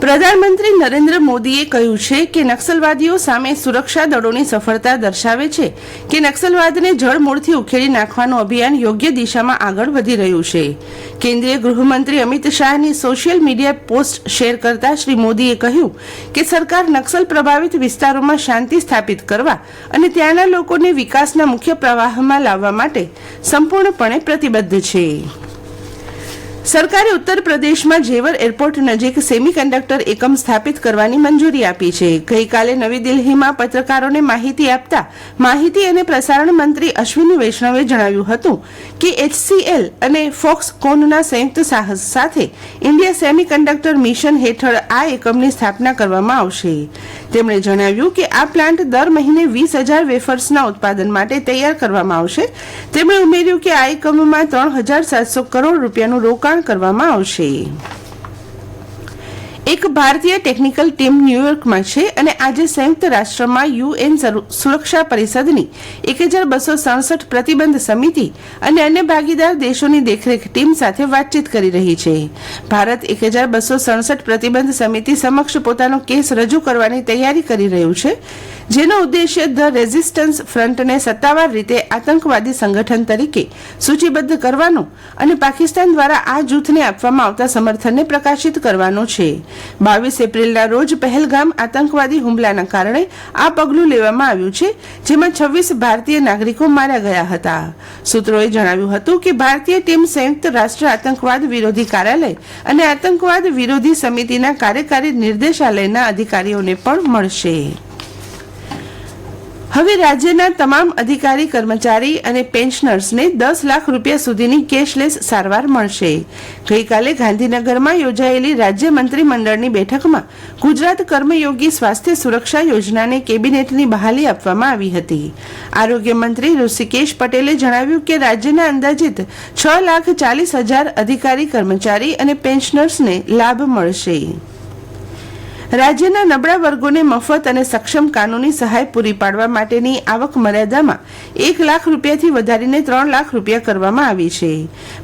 પ્રધાનમંત્રી નરેન્દ્ર મોદીએ કહ્યું છે કે નક્સલવાદીઓ સામે સુરક્ષા દળોની સફળતા દર્શાવે છે કે નક્સલવાદને જળમૂળથી ઉખેડી નાખવાનું અભિયાન યોગ્ય દિશામાં આગળ વધી રહ્યું છે. કેન્દ્રીય ગૃહમંત્રી અમિત શાહની સોશિયલ મીડિયા પોસ્ટ શેર કરતા શ્રી મોદીએ કહ્યું કે સરકાર નક્સલ પ્રભાવિત વિસ્તારોમાં શાંતિ સ્થાપિત કરવા અને ત્યાંના લોકોને વિકાસના મુખ્ય પ્રવાહમાં લાવવા માટે સંપૂર્ણપણે પ્રતિબદ્ધ છે. સરકારે ઉત્તર પ્રદેશમાં જેવર એરપોર્ટ નજીક સેમિકન્ડક્ટર એકમ સ્થાપિત કરવાની મંજૂરી આપી છે. ગઈકાલે નવી દિલ્હીમાં પત્રકારોને માહિતી આપતા માહિતી અને પ્રસારણ મંત્રી અશ્વિની વૈષ્ણવે જણાવ્યું હતું કે એચસીએલ અને ફોક્સકોનના સંયુક્ત સાહસ સાથે ઇન્ડિયા સેમિકન્ડક્ટર મિશન હેઠળ આ એકમની સ્થાપના કરવામાં આવશે. તેમણે જણાવ્યું કે આ પ્લાન્ટ દર મહિને વીસ હજાર વેફર્સના ઉત્પાદન માટે તૈયાર કરવામાં આવશે. તેમણે ઉમેર્યું કે આ એકમમાં ત્રણ હજાર સાતસો કરોડ રૂપિયાનું રોકાણ કરવામાં આવશે. એક ભારતીય ટેકનિકલ ટીમ ન્યુયોર્કમાં છે અને આજે સંયુક્ત રાષ્ટ્રમાં યુએન સુરક્ષા પરિષદની એક હજાર બસો સડસઠ પ્રતિબંધ સમિતિ અને અન્ય ભાગીદાર દેશોની દેખરેખ ટીમ સાથે વાતચીત કરી રહી છે. ભારત એક હજાર બસો સડસઠ પ્રતિબંધ સમિતિ સમક્ષ પોતાનો કેસ રજૂ કરવાની તૈયારી કરી રહ્યું છે. જેનો ઉદ્દેશ્ય ધ રેઝિસ્ટન્સ ફ્રન્ટને સત્તાવાર રીતે આતંકવાદી સંગઠન તરીકે સૂચિબદ્ધ કરવાનો અને પાકિસ્તાન દ્વારા આ જૂથને આપવામાં આવતા સમર્થનને પ્રકાશિત કરવાનો છે. બાવીસ એપ્રિલના રોજ પહેલગામ આતંકવાદી હુમલાના કારણે આ પગલું લેવામાં આવ્યું છે, જેમાં છવ્વીસ ભારતીય નાગરિકો માર્યા ગયા હતા. સૂત્રોએ જણાવ્યું હતું કે ભારતીય ટીમ સંયુક્ત રાષ્ટ્ર આતંકવાદ વિરોધી કાર્યાલય અને આતંકવાદ વિરોધી સમિતિના કાર્યકારી નિર્દેશાલયના અધિકારીઓને પણ મળશે. હવે રાજ્યના તમામ અધિકારી, કર્મચારી અને પેન્શનર્સને દસ લાખ રૂપિયા સુધીની કેશલેસ સારવાર મળશે. ગઈકાલે ગાંધીનગરમાં યોજાયેલી રાજ્ય મંત્રીમંડળની બેઠકમાં ગુજરાત કર્મયોગી સ્વાસ્થ્ય સુરક્ષા યોજનાને કેબિનેટની બહાલી આપવામાં આવી હતી. આરોગ્ય મંત્રી ઋષિકેશ પટેલે જણાવ્યું કે રાજ્યના અંદાજિત છ લાખ ચાલીસ હજાર અધિકારી, કર્મચારી અને પેન્શનર્સને લાભ મળશે. રાજ્યના નબળા વર્ગોને મફત અને સક્ષમ કાનૂની સહાય પૂરી પાડવા માટેની આવક મર્યાદામાં એક લાખ રૂપિયાથી વધારીને ત્રણ લાખ રૂપિયા કરવામાં આવી છે.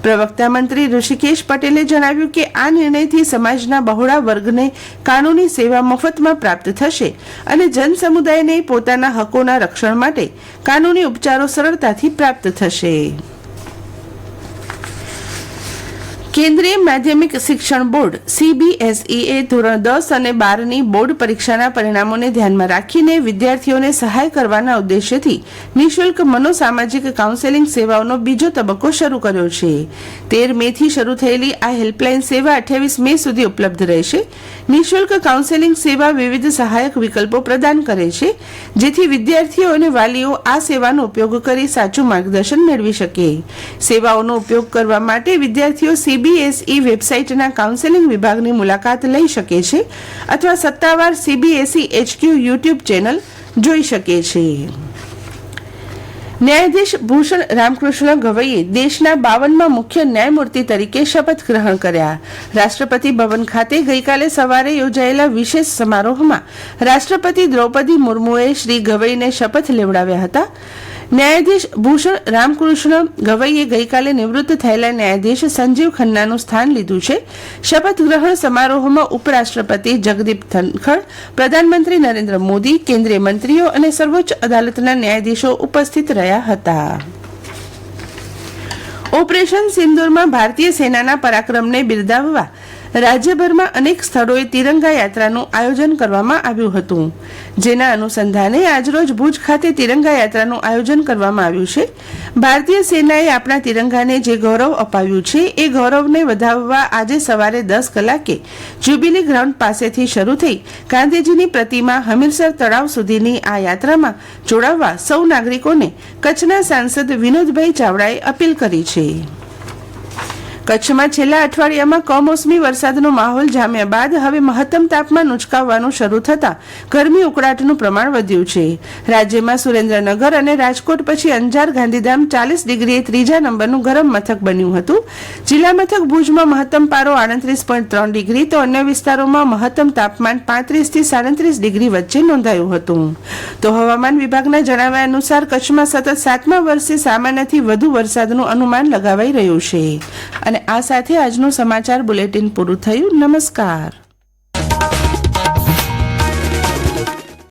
પ્રવક્તા મંત્રી ઋષિકેશ પટેલે જણાવ્યું કે આ નિર્ણયથી સમાજના બહોળા વર્ગને કાનૂની સેવા મફતમાં પ્રાપ્ત થશે અને જન સમુદાયને પોતાના હકોના રક્ષણ માટે કાનૂની ઉપચારો સરળતાથી પ્રાપ્ત થશે. કેન્દ્રીય માધ્યમિક શિક્ષણ બોર્ડ સીબીએસઈએ ધોરણ દસ અને બારની બોર્ડ પરીક્ષાના પરિણામોને ધ્યાનમાં રાખીને વિદ્યાર્થીઓને સહાય કરવાના ઉદ્દેશ્યથી નિઃશુલ્ક મનોસામાજિક કાઉન્સેલિંગ સેવાઓનો બીજો તબક્કો શરૂ કર્યો છે. તેર મે થી શરૂ થયેલી આ હેલ્પલાઇન સેવા અઠ્યાવીસ મે સુધી ઉપલબ્ધ રહેશે. નિઃશુલ્ક કાઉન્સેલિંગ સેવા વિવિધ સહાયક વિકલ્પો પ્રદાન કરે છે, જેથી વિદ્યાર્થીઓ અને વાલીઓ આ સેવાનો ઉપયોગ કરી સાચું માર્ગદર્શન મેળવી શકે. સેવાઓનો ઉપયોગ કરવા માટે વિદ્યાર્થીઓ સીબી સીબીએસઈ વેબસાઇટના કાઉન્સેલિંગ વિભાગની મુલાકાત લઈ શકે છે અથવા સત્તાવાર સીબીએસઈ એચક્યુ યુટ્યુબ ચેનલ જોઈ શકે છે. ન્યાયાધીશ ભૂષણ રામકૃષ્ણ ગવઈએ દેશના બાવનમાં મુખ્ય ન્યાયમૂર્તિ તરીકે શપથ ગ્રહણ કર્યા. રાષ્ટ્રપતિ ભવન ખાતે ગઈકાલે સવારે યોજાયેલા વિશેષ સમારોહમાં રાષ્ટ્રપતિ દ્રૌપદી મુર્મુએ શ્રી ગવઈને શપથ લેવડાવ્યા હતા. ન્યાયાધીશ ભૂષણ રામકૃષ્ણ ગવઈએ ગઈકાલે નિવૃત્ત થયેલા ન્યાયાધીશ સંજીવ ખન્નાનું સ્થાન લીધું છે. શપથ ગ્રહણ સમારોહમાં ઉપરાષ્ટ્રપતિ જગદીપ ધનખડ, પ્રધાનમંત્રી નરેન્દ્ર મોદી, કેન્દ્રીય મંત્રીઓ અને સર્વોચ્ચ અદાલતના ન્યાયાધીશો ઉપસ્થિત રહ્યા હતા. ઓપરેશન સિંદુરમાં ભારતીય સેનાના પરાક્રમને બિરદાવવા રાજ્યભરમાં અનેક સ્થળોએ તિરંગા યાત્રાનું આયોજન કરવામાં આવ્યું હતું. જેના અનુસંધાને આજરોજ ભુજ ખાતે તિરંગા યાત્રાનું આયોજન કરવામાં આવ્યું છે. ભારતીય સેનાએ આપણા તિરંગાને જે ગૌરવ અપાવ્યું છે, એ ગૌરવને વધાવવા આજે સવારે દસ કલાકે જ્યુબિલી ગ્રાઉન્ડ પાસેથી શરૂ થઈ ગાંધીજીની પ્રતિમા હમીરસર તળાવ સુધીની આ યાત્રામાં જોડાવવા સૌ નાગરિકોને કચ્છના સાંસદ વિનોદભાઈ ચાવડાએ અપીલ કરી છે. કચ્છમાં છેલ્લા અઠવાડિયામાં કમોસમી વરસાદનો માહોલ જામ્યા બાદ હવે મહત્તમ તાપમાન ઉંચકાવવાનું શરૂ થતાં ગરમી ઉકળાટનું પ્રમાણ વધ્યું છે. રાજ્યમાં સુરેન્દ્રનગર અને રાજકોટ પછી અંજાર ગાંધીધામ ચાલીસ ડિગ્રીએ ત્રીજા નંબરનું ગરમ મથક બન્યું હતું. જિલ્લા મથક ભુજમાં મહત્તમ પારો આડત્રીસ પોઈન્ટ ત્રણ ડિગ્રી તો અન્ય વિસ્તારોમાં મહત્તમ તાપમાન પાંત્રીસથી સાડત્રીસ ડિગ્રી વચ્ચે નોંધાયું હતું. તો હવામાન વિભાગના જણાવ્યા અનુસાર કચ્છમાં સતત સાતમા વર્ષે સામાન્યથી વધુ વરસાદનું અનુમાન લગાવાઈ રહ્યું છે. અને આ સાથે આજનું સમાચાર બુલેટિન પૂરું થયું. નમસ્કાર.